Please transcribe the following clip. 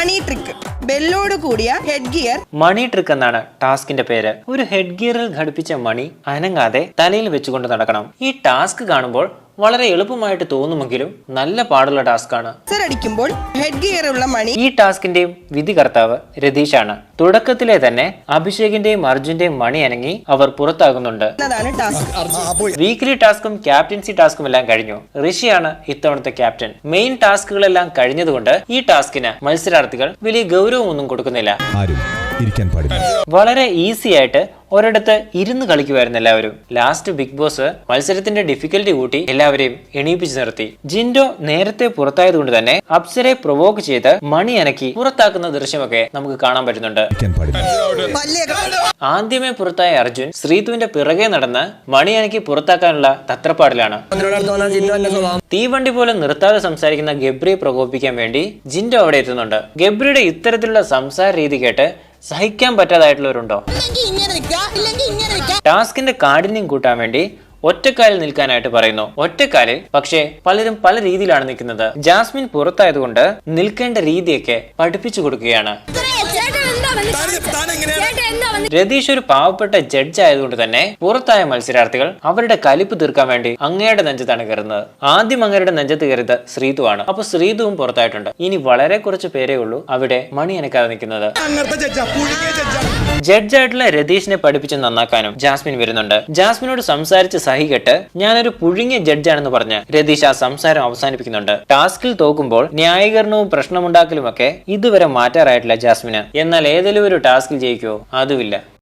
മണി trick. ബെല്ലോട് കൂടിയ head gear. മണി trick എന്നാണ് ടാസ്കിന്റെ പേര്. ഒരു ഹെഡ് ഗിയറിൽ ഘടിപ്പിച്ച മണി അനങ്ങാതെ തലയിൽ വെച്ചുകൊണ്ട് നടക്കണം. ഈ ടാസ്ക് കാണുമ്പോൾ വളരെ എളുപ്പമായിട്ട് തോന്നുമെങ്കിലും നല്ല പാടുള്ള ടാസ്ക് അടിക്കുമ്പോൾ ഹെഡ് ഗിയർ ഉള്ള മണി. ഈ ടാസ്കിന്റെയും വിധികർത്താവ് രതീഷാണ്. തുടക്കത്തിലെ തന്നെ അഭിഷേകിന്റെയും അർജുന്റെയും മണി അനങ്ങി അവർ പുറത്താകുന്നുണ്ട്. വീക്ക്ലി ടാസ്കും ക്യാപ്റ്റൻസി ടാസ്കും എല്ലാം കഴിഞ്ഞു. ഋഷിയാണ് ഇത്തവണത്തെ ക്യാപ്റ്റൻ മെയിൻ ടാസ്കുകളെല്ലാം കഴിഞ്ഞതുകൊണ്ട് ഈ ടാസ്കിന് മത്സരാർത്ഥികൾ വലിയ ഗൗരവമൊന്നും കൊടുക്കുന്നില്ല. ആരും ഇരിക്കാൻ പാടില്ല. വളരെ ഈസി ആയിട്ട് ഒരിടത്ത് ഇരുന്ന് കളിക്കുമായിരുന്നു എല്ലാവരും. ലാസ്റ്റ് ബിഗ് ബോസ് മത്സരത്തിന്റെ ഡിഫിക്കൽറ്റി കൂട്ടി എല്ലാവരെയും എണീപ്പിച്ചു നിർത്തി. ജിൻഡോ നേരത്തെ പുറത്തായതുകൊണ്ട് തന്നെ അപ്സരെ പ്രൊവോക്ക് ചെയ്ത് മണി അനക്കി പുറത്താക്കുന്ന ദൃശ്യമൊക്കെ നമുക്ക് കാണാൻ പറ്റുന്നുണ്ട്. ആദ്യമേ പുറത്തായ അർജുൻ ശ്രീതുവിന്റെ പിറകെ നടന്ന് മണി അനക്കി പുറത്താക്കാനുള്ള തത്രപ്പാടിലാണ്. തീവണ്ടി പോലെ നിർത്താതെ സംസാരിക്കുന്ന ഗബ്രിയെ പ്രകോപിപ്പിക്കാൻ വേണ്ടി ജിൻഡോ അവിടെ എത്തുന്നുണ്ട്. ഗബ്രിയുടെ ഇത്തരത്തിലുള്ള സംസാര രീതി കേട്ട് സഹിക്കാൻ പറ്റാതായിട്ടുള്ളവരുണ്ടോ? ടാസ്കിന്റെ കാഠിന്യം കൂട്ടാൻ വേണ്ടി ഒറ്റക്കാലിൽ നിൽക്കാനായിട്ട് പറയുന്നു. ഒറ്റക്കാലിൽ പക്ഷേ പലരും പല രീതിയിലാണ് നിൽക്കുന്നത്. ജാസ്മിൻ പുറത്തായതുകൊണ്ട് നിൽക്കേണ്ട രീതിയൊക്കെ പഠിപ്പിച്ചു കൊടുക്കുകയാണ്. രതീഷ് ഒരു പാവപ്പെട്ട ജഡ്ജ് ആയതുകൊണ്ട് തന്നെ പുറത്തായ മത്സരാർത്ഥികൾ അവരുടെ കലിപ്പ് തീർക്കാൻ വേണ്ടി അങ്ങയുടെ നെഞ്ചത്താണ് കയറുന്നത്. ആദ്യം അങ്ങയുടെ നെഞ്ചത്ത് കയറിയത് ശ്രീതു ആണ് അപ്പൊ ശ്രീതുവും പുറത്തായിട്ടുണ്ട്. ഇനി വളരെ കുറച്ച് പേരേ ഉള്ളൂ അവിടെ മണി അനക്കാതെ നിൽക്കുന്നത്. ജഡ്ജായിട്ടുള്ള രതീഷിനെ പഠിപ്പിച്ച് നന്നാക്കാനും ജാസ്മിൻ വരുന്നുണ്ട്. ജാസ്മിനോട് സംസാരിച്ച് സഹികെട്ട് ഞാനൊരു പുഴുങ്ങിയ ജഡ്ജാണെന്ന് പറഞ്ഞ് രതീഷ് ആ സംസാരം അവസാനിപ്പിക്കുന്നുണ്ട്. ടാസ്കിൽ തോക്കുമ്പോൾ ന്യായീകരണവും പ്രശ്നമുണ്ടാക്കലും ഒക്കെ ഇതുവരെ മാറ്റാറായിട്ടില്ല ജാസ്മിന്. എന്നാൽ ഏതെങ്കിലും ഒരു ടാസ്കിൽ ജയിക്കുമോ അതുമില്ല.